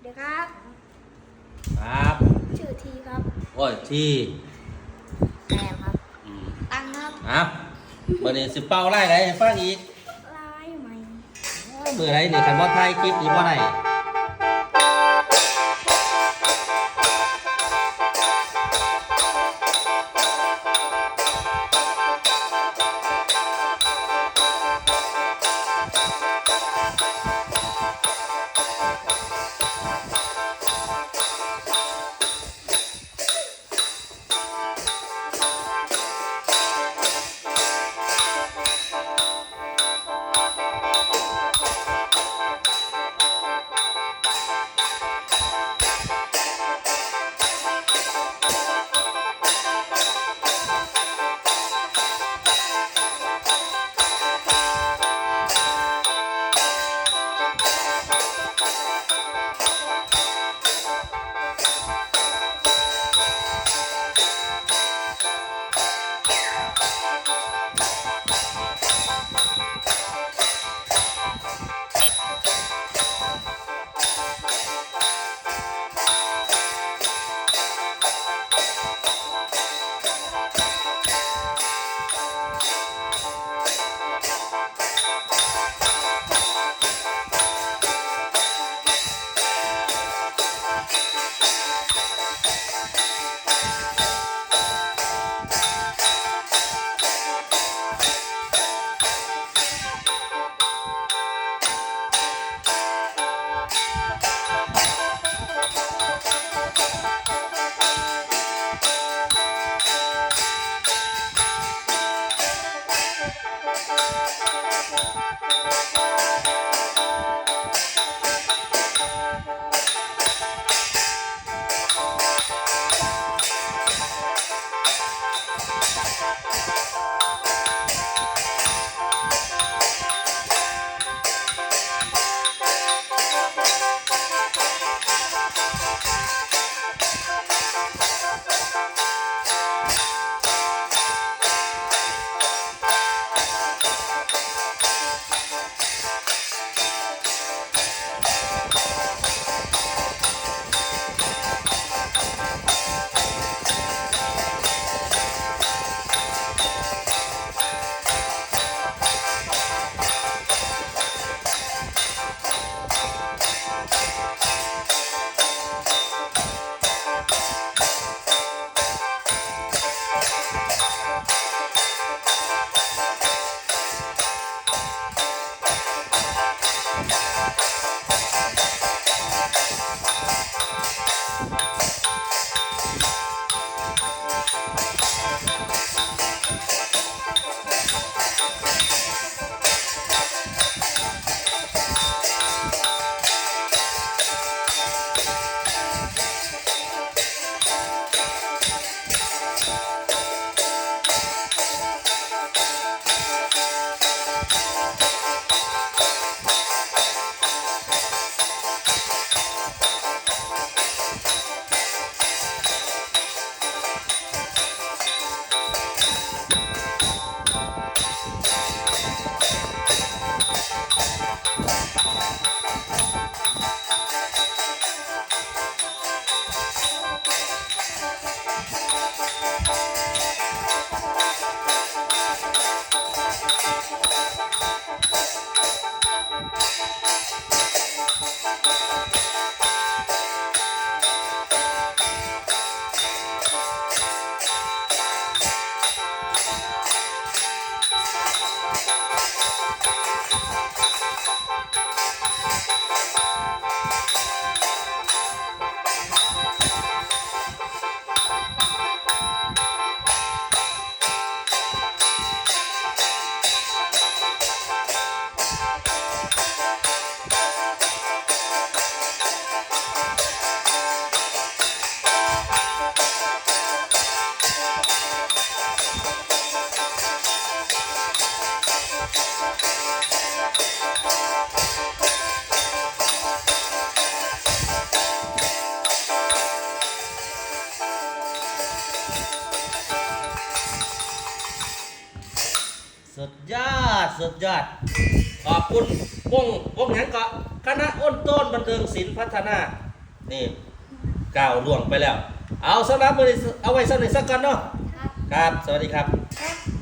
เดี๋ยวครับ ครับชื่อทีครับโอ้ยที่แอมครับ อืมตังครับอะเมื่อนี้สิเป้าไล่ไรให้ฟังอีกลายใหม่เมื่อไรนี่คันว่าไทยคลิปนี่ว่าไหน Música สุดยอด สุดยอด ขอบคุณวงวงหยังก็คณะอ้นต้นบันเทิงศิลป์พัฒนา นี่ก้าวล่วงไปแล้ว เอาสำหรับมือเอาไว้สำหรับสักกันเนาะครับครับสวัสดีครับครับ